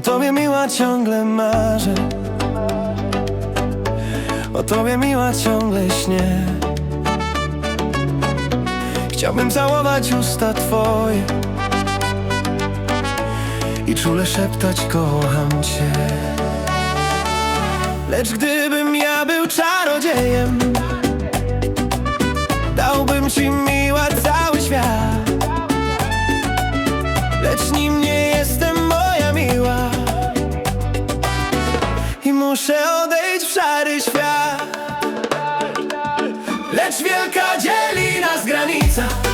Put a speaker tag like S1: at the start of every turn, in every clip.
S1: O tobie miła ciągle marzę. O tobie miła ciągle śnię. Chciałbym całować usta twoje I czule szeptać kocham cię. Lecz gdybym ja był czarodziejem muszę odejść w szary świat. Lecz wielka dzieli nas granica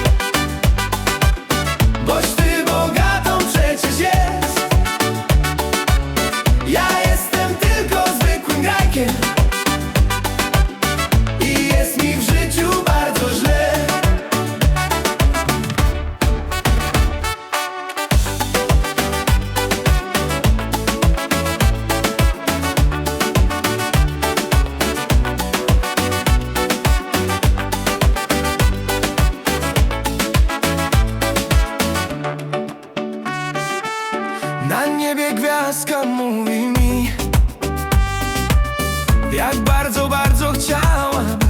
S1: Jak bardzo, bardzo chciałabyś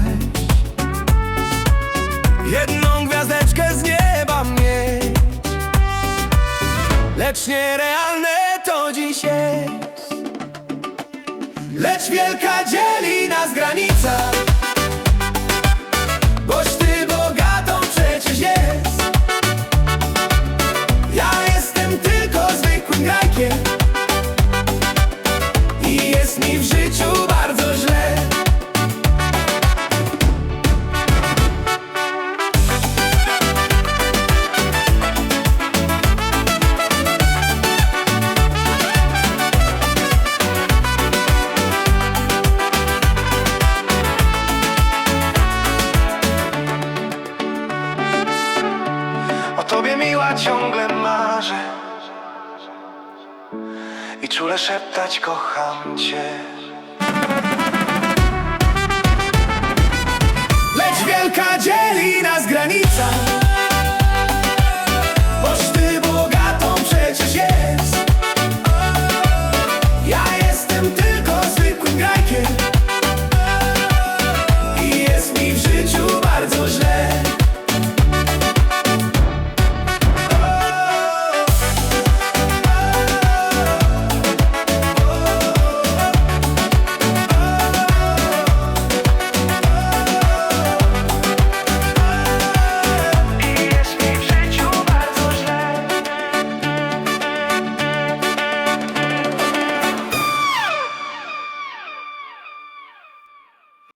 S1: Jedną gwiazdeczkę z nieba mieć. Lecz nierealne to dziś jest. Lecz wielka dzieli nas granica miła ciągle marzę I czule szeptać kocham cię